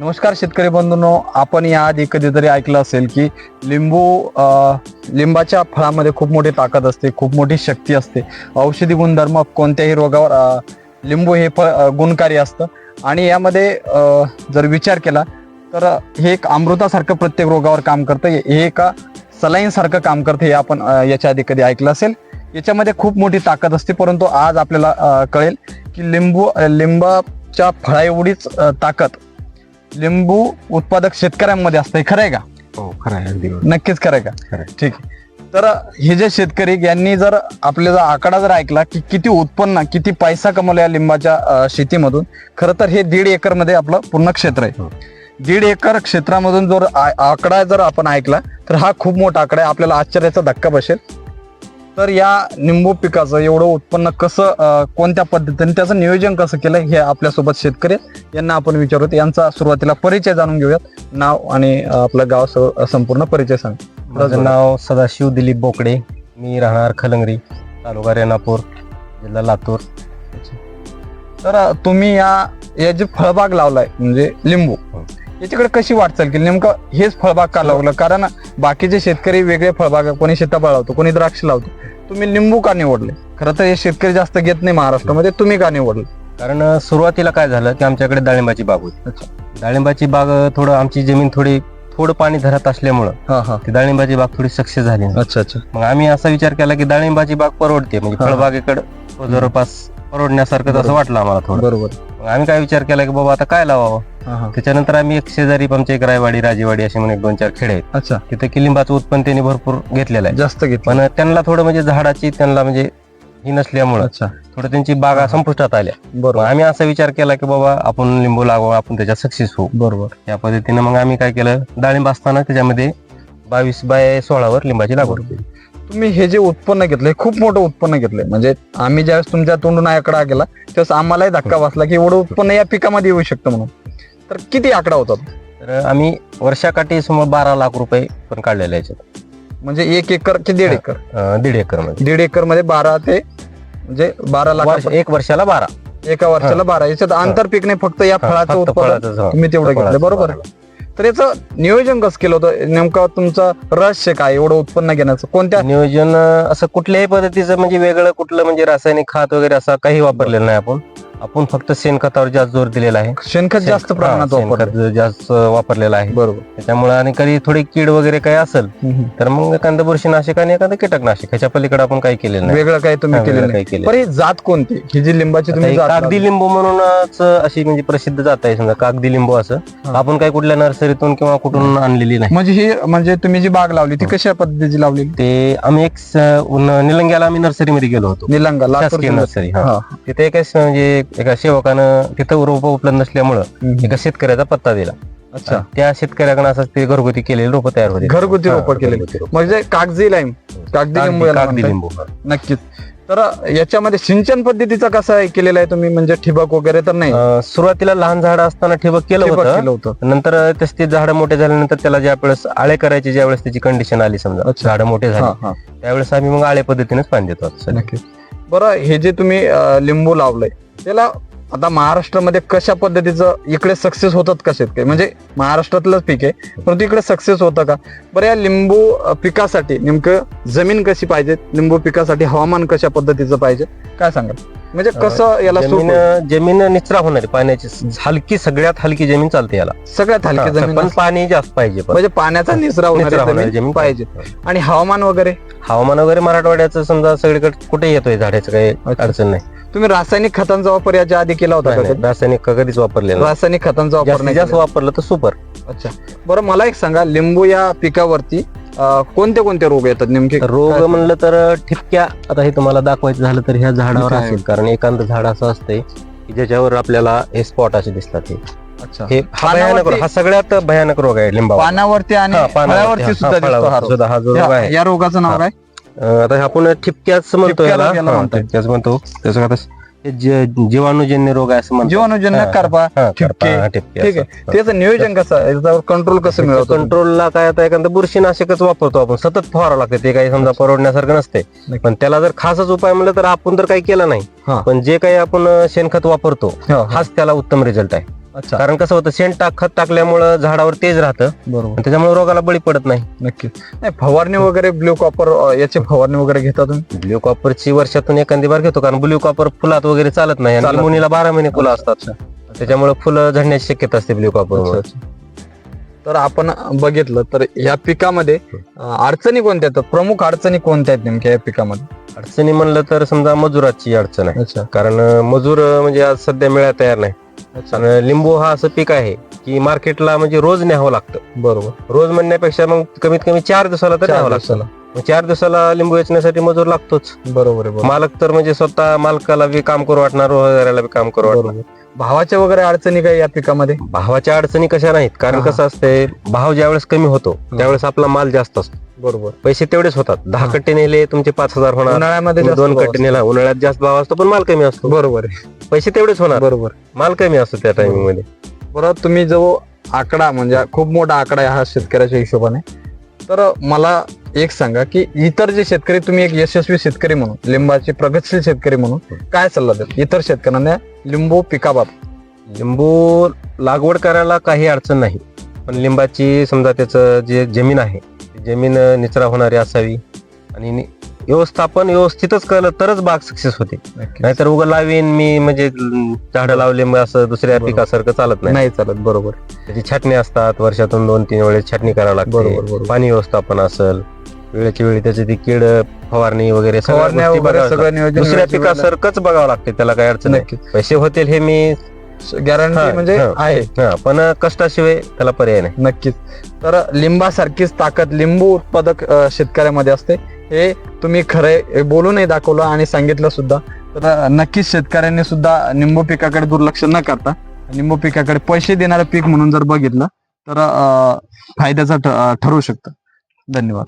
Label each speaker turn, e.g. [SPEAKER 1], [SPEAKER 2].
[SPEAKER 1] नमस्कार शेतकरी बंधूंनो आपण याआधी कधीतरी ऐकलं असेल की लिंबू लिंबाच्या फळामध्ये खूप मोठी ताकद असते खूप मोठी शक्ती असते. औषधी गुणधर्म कोणत्याही रोगावर लिंबू हे फळ गुणकारी असतं. आणि यामध्ये जर विचार केला तर हे एक अमृतासारखं प्रत्येक रोगावर काम करतं. हे हे एका सलाईनसारखं काम करतं हे आपण याच्या आधी कधी ऐकलं असेल. याच्यामध्ये खूप मोठी ताकद असते परंतु आज आपल्याला कळेल की लिंबू लिंबाच्या फळा एवढीच ताकद लिंबू उत्पादक शेतकऱ्यांमध्ये असते खरं आहे का
[SPEAKER 2] हो खरं आहे अगदी बरोबर.
[SPEAKER 1] नक्कीच खरं आहे का
[SPEAKER 2] खरं आहे.
[SPEAKER 1] ठीक आहे तर हे जे शेतकरी यांनी जर आपल्याला आकडा जर ऐकला की किती उत्पन्न किती पैसा कमवला या लिंबाच्या अ, शेतीमधून खरं तर हे दीड एकरमध्ये आपलं पूर्ण क्षेत्र आहे
[SPEAKER 2] हो.
[SPEAKER 1] दीड एकर क्षेत्रामधून जर आ- आकडा जर आपण ऐकला तर हा खूप मोठा आकडा आहे आपल्याला आश्चर्याचा धक्का बसेल तर या निंबू पिकाचं एवढं उत्पन्न कसं कोणत्या पद्धतीने त्याचं नियोजन कसं केलं हे आपल्यासोबत शेतकरी. यांना आपण विचारूत यांचा सुरुवातीला परिचय जाणून घेऊयात. नाव आणि आपलं गाव संपूर्ण परिचय सांग.
[SPEAKER 2] माझं नाव सदाशिव दिलीप बोकडे. मी राहणार खलंगरी तालुका रेणापूर जिल्हा लातूर.
[SPEAKER 1] तर तुम्ही या या जे फळबाग लावलाय म्हणजे लिंबू.
[SPEAKER 2] हो.
[SPEAKER 1] याच्याकडे कशी वाटचाल केली? नेमकं हेच फळबाग का लावलं? कारण बाकीचे शेतकरी वेगळे फळबाग कोणी सीताफळ लावतो कोणी द्राक्ष लावतो. तुम्ही लिंबू का निवडले? खरं तर हे शेतकरी जास्त घेत नाही महाराष्ट्रामध्ये तुम्ही का निवडले?
[SPEAKER 2] कारण सुरुवातीला काय झालं की आमच्याकडे डाळिंबाची बाग होती. डाळिंबाची बाग थोडं आमची जमीन थोडी थोडं पाणी धरत असल्यामुळं
[SPEAKER 1] हा हा.
[SPEAKER 2] ती डाळिंबाची बाग थोडी सक्सेस झाली.
[SPEAKER 1] अच्छा अच्छा.
[SPEAKER 2] मग आम्ही असा विचार केला की डाळिंबाची बाग परवडते म्हणजे. फळबागेकडे. जवळपास परवडण्यासारखं. असं वाटलं आम्हाला थोडं.
[SPEAKER 1] बरोबर.
[SPEAKER 2] मग आम्ही काय विचार केला की बाबा आता काय लावावं?
[SPEAKER 1] हा हा.
[SPEAKER 2] त्याच्यानंतर आम्ही एक शेजारी आमच्या एक रायवाडी राजेवाडी असे म्हणून एक दोन चार खेडे आहेत.
[SPEAKER 1] अच्छा.
[SPEAKER 2] तिथे किलिंबाचं उत्पन्न त्यांनी भरपूर घेतलेलं आहे.
[SPEAKER 1] जास्त घेतलं.
[SPEAKER 2] पण त्यांना थोडं म्हणजे झाडाची त्यांना म्हणजे ही नसल्यामुळं
[SPEAKER 1] अच्छा.
[SPEAKER 2] थोडं त्यांची बागा संपुष्टात आल्या. मग
[SPEAKER 1] बरोबर
[SPEAKER 2] आम्ही असा विचार केला की बाबा आपण लिंबू लागू आपण त्याच्यात सक्सेस होऊ.
[SPEAKER 1] बरोबर.
[SPEAKER 2] या पद्धतीने मग आम्ही काय केलं? डाळिंब असताना त्याच्यामध्ये बावीस बाय सोळावर लिंबाची लागवड केली.
[SPEAKER 1] तुम्ही हे जे उत्पन्न घेतलंय खूप मोठं उत्पन्न घेतलंय. म्हणजे आम्ही ज्यावेळेस तुमच्या तोंडून आकडा गेला त्यावेळेस आम्हालाही धक्का बसला की एवढं उत्पन्न या पिकामध्ये येऊ शकतं म्हणून. तर किती आकडा होता तो?
[SPEAKER 2] तर आम्ही वर्षाकाठी समोर बारा लाख रुपये पण काढलेले याच्यात
[SPEAKER 1] म्हणजे एक एकर की दीड. एकर?
[SPEAKER 2] अं, दीड एकरमध्ये
[SPEAKER 1] दीड एकरमध्ये बारा ते म्हणजे बारा लाख
[SPEAKER 2] वर्ष- एक वर्षाला बारा.
[SPEAKER 1] एका वर्षाला बारा. याच्यात आंतर पीक नाही फक्त या
[SPEAKER 2] हा,
[SPEAKER 1] फळाचं
[SPEAKER 2] फक्त
[SPEAKER 1] उत्पादन
[SPEAKER 2] हा.
[SPEAKER 1] तुम्ही तेवढं घेतलं.
[SPEAKER 2] फळाचं
[SPEAKER 1] बरोबर? आहे तर याचं नियोजन कसं केलं होतं? नेमकं तुमचं रहस्य काय? एवढं उत्पन्न घेण्याचं. कोणत्या
[SPEAKER 2] नियोजन असं कुठल्याही पद्धतीचं म्हणजे वेगळं कुठलं म्हणजे रासायनिक खत वगैरे असं काही वापरलेलं नाही आपण. आपण फक्त शेणखतावर जास्त जोर दिलेला आहे.
[SPEAKER 1] शेणखत जास्त प्रमाणात वापरलं.
[SPEAKER 2] शेणखत जास्त वापरलेलं आहे.
[SPEAKER 1] बरोबर.
[SPEAKER 2] त्याच्यामुळे आणि कधी थोडी कीड वगैरे काही असेल
[SPEAKER 1] हम्म.
[SPEAKER 2] तर मग एखादं बुरशीनाशक आणि एखादं कीटकनाशक ह्याच्या पलीकडे आपण काही केलेलं नाही.
[SPEAKER 1] वेगळं काही तुम्ही
[SPEAKER 2] हा,
[SPEAKER 1] केलेलं
[SPEAKER 2] वेगळं
[SPEAKER 1] नाही.
[SPEAKER 2] काही
[SPEAKER 1] बरं ही जात कोणती? ही जी लिंबाची
[SPEAKER 2] आता
[SPEAKER 1] तुम्ही
[SPEAKER 2] हे
[SPEAKER 1] जात
[SPEAKER 2] कागदी
[SPEAKER 1] लावली.
[SPEAKER 2] लिंबू म्हणूनच अशी म्हणजे प्रसिद्ध जात आहे. समजा कागदी लिंबू असं
[SPEAKER 1] हा.
[SPEAKER 2] आपण काही कुठल्या नर्सरीतून किंवा कुठून आणलेली नाही.
[SPEAKER 1] म्हणजे ही म्हणजे तुम्ही जी बाग लावली ती कशा पद्धतीची लावली
[SPEAKER 2] ते आम्ही एक स- उन- निलंग्याला आम्ही नर्सरीमध्ये गेलो होतो.
[SPEAKER 1] निलंगा लातूर
[SPEAKER 2] शासकीय
[SPEAKER 1] जिल्ह्यात.
[SPEAKER 2] नर्सरी हा.
[SPEAKER 1] हा.
[SPEAKER 2] तिथे एका म्हणजे एका सेवकानं तिथं रोप उपलब्ध नसल्यामुळं. एका शेतकऱ्याचा पत्ता दिला
[SPEAKER 1] अच्छा
[SPEAKER 2] त्या शेतकऱ्याकडे असं ते घरगुती केलेली रोपं तयार होते
[SPEAKER 1] घरगुती रोपं केलेली.
[SPEAKER 2] रोपं.
[SPEAKER 1] म्हणजे कागजी लाईम कागदी लिंबू
[SPEAKER 2] कागदी कागदी. लिंबू.
[SPEAKER 1] नक्कीच तर याच्यामध्ये सिंचन पद्धतीचा कसा आहे केलेला आहे तुम्ही म्हणजे ठिबक वगैरे तर नाही
[SPEAKER 2] सुरुवातीला लहान झाड असताना ठिबक केलं होतं
[SPEAKER 1] केलं
[SPEAKER 2] नंतर तसे ते झाडं मोठे झाल्यानंतर त्याला ज्या वेळेस आळे करायचे ज्या वेळेस त्याची कंडिशन आली समजा. झाडं मोठे झाले त्यावेळेस आम्ही मग आळे पद्धतीनेच पाणी देतो.
[SPEAKER 1] नक्कीच बरं हे जे तुम्ही लिंबू लावलंय त्याला आता महाराष्ट्रामध्ये कशा पद्धतीचं इकडे सक्सेस होतात का शेतकरी? म्हणजे महाराष्ट्रातलंच पीक आहे परंतु इकडे सक्सेस होतं का? बरं या लिंबू पिकासाठी नेमकं जमीन कशी पाहिजे? लिंबू पिकासाठी हवामान कशा पद्धतीचं पाहिजे? काय सांगाल? म्हणजे कसं याला
[SPEAKER 2] जमीन? जमीन निचरा होणार पाण्याची हलकी सगळ्यात हलकी जमीन चालते याला.
[SPEAKER 1] सगळ्यात हलकी जमीन
[SPEAKER 2] पण पाणी जास्त पाहिजे.
[SPEAKER 1] म्हणजे पाण्याचा निचरा होणारी जमीन पाहिजे. आणि हवामान वगैरे?
[SPEAKER 2] हवामान वगैरे मराठवाड्याचं समजा सगळीकडे कुठे येतोय झाडाचं काही. अडचण नाही.
[SPEAKER 1] तुम्ही रासायनिक खतांचा वापर याच्या आधी केला होता का?
[SPEAKER 2] रासायनिक कधीच वापरलेलं नाही.
[SPEAKER 1] रासायनिक खतांचा वापर नाही
[SPEAKER 2] जास्त
[SPEAKER 1] केला.
[SPEAKER 2] वापरलं तर सुपर
[SPEAKER 1] अच्छा बरं मला एक सांगा लिंबू या पिकावरती अं, कोणते कोणते रोग येतात नेमके
[SPEAKER 2] रोग
[SPEAKER 1] काय?
[SPEAKER 2] म्हणलं तर ठिपक्या आता हे तुम्हाला दाखवायचं झालं तर ह्या झाडावर
[SPEAKER 1] आहे.
[SPEAKER 2] असेल कारण एखादं झाड असं असतंय की ज्याच्यावर आपल्याला हे स्पॉट असे दिसतात हे
[SPEAKER 1] अच्छा
[SPEAKER 2] हे हा भयानक
[SPEAKER 1] पानावरती-
[SPEAKER 2] रोग हा सगळ्यात भयानक रोग आहे लिंबा
[SPEAKER 1] पानावरती आणि फळावरती सुद्धा दिसतो हा रोग.
[SPEAKER 2] सुद्धा हा जो रोग
[SPEAKER 1] या-
[SPEAKER 2] आहे
[SPEAKER 1] या रोगाचं नाव
[SPEAKER 2] हा.
[SPEAKER 1] काय
[SPEAKER 2] अं, आता आपण ठिपक्याच म्हणतो
[SPEAKER 1] ठिपक्याला
[SPEAKER 2] याला
[SPEAKER 1] याला
[SPEAKER 2] हा,
[SPEAKER 1] म्हणतात.
[SPEAKER 2] ठिपक्याच म्हणतो त्याचं आता हे जे- जीवाणूजन्य रोग आहे असं म्हणतो
[SPEAKER 1] जीवाणूजन्य
[SPEAKER 2] हा,
[SPEAKER 1] करपा
[SPEAKER 2] हा,
[SPEAKER 1] ठिपके.
[SPEAKER 2] करपा, हा, ठिपके
[SPEAKER 1] ठीक
[SPEAKER 2] असं.
[SPEAKER 1] त्याचं नियोजन कसं आहे याच्यावर कंट्रोल कसं मिळवतो तुम्ही?
[SPEAKER 2] कंट्रोलला काय आता एखादं बुरशीनाशकच वापरतो आपण सतत फवारा लागते ते काही समजा परवडण्यासारखं नसते. पण त्याला जर खासच उपाय म्हणलं तर आपण तर काही केला नाही
[SPEAKER 1] हा.
[SPEAKER 2] पण जे काही आपण अं, शेणखत वापरतो
[SPEAKER 1] हा, हा.
[SPEAKER 2] हाच त्याला उत्तम रिझल्ट आहे
[SPEAKER 1] अच्छा.
[SPEAKER 2] कारण कसं होतं शेण टाक खत टाकल्यामुळं झाडावर तेज राहतं. आणि
[SPEAKER 1] बरोबर
[SPEAKER 2] त्याच्यामुळे रोगाला बळी पडत नाही.
[SPEAKER 1] नक्कीच. नाही फवारणी वगैरे ब्ल्यू कॉपर याची फवारणी वगैरे घेता तुम्ही?
[SPEAKER 2] ब्ल्यू कॉपरची वर्षातून एखादी बार घेतो कारण ब्ल्यू कॉपर फुलात वगैरे चालत नाही आणि
[SPEAKER 1] चालत
[SPEAKER 2] लिंबुनीला बारा महिने फुलं असतात. त्याच्यामुळे फुलं झडण्याची शक्यता असते ब्ल्यू
[SPEAKER 1] अच्छा,
[SPEAKER 2] कॉपर
[SPEAKER 1] अच्छा. तर आपण बघितलं तर या पिकामध्ये अं, अडचणी कोणत्या येतात प्रमुख अडचणी कोणत्या आहेत नेमक्या या पिकामध्ये?
[SPEAKER 2] अडचणी म्हणलं तर समजा मजुराची अडचण आहे.
[SPEAKER 1] अच्छा.
[SPEAKER 2] कारण अं, मजूर अं, म्हणजे आज सध्या मिळायला तयार नाही. आणि लिंबू हा असं पीक आहे की मार्केटला म्हणजे रोज न्यावं लागतं.
[SPEAKER 1] बरोबर.
[SPEAKER 2] रोज म्हणण्यापेक्षा मग कमीत कमी चार दिवसाला तर न्यावं लागतं. मग चार दिवसाला लिंबू वेचण्यासाठी मजूर लागतोच.
[SPEAKER 1] बरोबर आहे.
[SPEAKER 2] मालक तर म्हणजे स्वतः मालकाला बी काम करू वाटणार रोजगाराला बी काम करू वाटणार.
[SPEAKER 1] भावाच्या वगैरे अडचणी काय या पिकामध्ये?
[SPEAKER 2] भावाच्या अडचणी कशा नाहीत? कारण. कसं असते भाव ज्यावेळेस कमी होतो त्यावेळेस आपला माल जास्त असतो.
[SPEAKER 1] बरोबर.
[SPEAKER 2] पैसे तेवढेच होतात. दहा. कट्टे नेले तुमचे पाच हजार होणार.
[SPEAKER 1] उन्हाळ्यामध्ये जास्त
[SPEAKER 2] दोन
[SPEAKER 1] भाव
[SPEAKER 2] कट्टे नेला उन्हाळ्यात जास्त भाव असतो पण माल कमी असतो.
[SPEAKER 1] बरोबर आहे.
[SPEAKER 2] पैसे तेवढेच होणार.
[SPEAKER 1] बरोबर.
[SPEAKER 2] माल कमी असतो त्या टायमिंगमध्ये.
[SPEAKER 1] बरं तुम्ही जो आकडा म्हणजे खूप मोठा आकडा आहे हा शेतकऱ्याच्या हिशोबाने. तर मला एक सांगा की इतर जे शेतकरी तुम्ही एक यशस्वी शेतकरी म्हणून लिंबाचे प्रगतशील शेतकरी म्हणून काय सल्ला देत? इतर शेतकऱ्यांना लिंबू पिकाबाबत.
[SPEAKER 2] लिंबू लागवड करायला काही अडचण नाही. पण लिंबाची समजा त्याचं जे जमीन आहे जमीन निचरा होणारी असावी. आणि नि- व्यवस्थापन व्यवस्थितच केलं तरच बाग सक्सेस होते. नाहीतर उगा लावीन मी म्हणजे झाडं लावले मग असं दुसऱ्या
[SPEAKER 1] बरोबर.
[SPEAKER 2] पिकासारखं चालत नाही.
[SPEAKER 1] नाही चालत बरोबर.
[SPEAKER 2] त्याची छाटणी असतात वर्षातून दोन तीन वेळेस छाटणी करावी
[SPEAKER 1] बरोबर,
[SPEAKER 2] लागते.
[SPEAKER 1] बरोबर.
[SPEAKER 2] पाणी व्यवस्थापन असेल वेळेची वेळी त्याची ती कीड फवारणी वगैरे सगळ्या
[SPEAKER 1] फवारण्या
[SPEAKER 2] गोष्टी
[SPEAKER 1] वगैरे
[SPEAKER 2] बघाव्या
[SPEAKER 1] सगळं. नियोजन
[SPEAKER 2] दुसऱ्या
[SPEAKER 1] वेळेच्या वेळेला-
[SPEAKER 2] पिकासारखंच बघावं लागते त्याला काही अडचण नाही. पैसे होतील हे मी
[SPEAKER 1] गॅरंटी म्हणजे. आहे.
[SPEAKER 2] हा, पण कष्टाशिवाय त्याला पर्याय नाही.
[SPEAKER 1] नक्कीच. तर लिंबासारखीच ताकद लिंबू उत्पादक अ, शेतकऱ्यामध्ये असते. हे तुम्ही खरे बोलूनही दाखवलं आणि सांगितलं सुद्धा. तर नक्कीच शेतकऱ्यांनी सुद्धा लिंबू पिकाकडे दुर्लक्ष न करता लिंबू पिकाकडे पैसे देणारं पीक म्हणून जर बघितलं तर अ, फायद्याचं ठ- ठरू शकतं. धन्यवाद.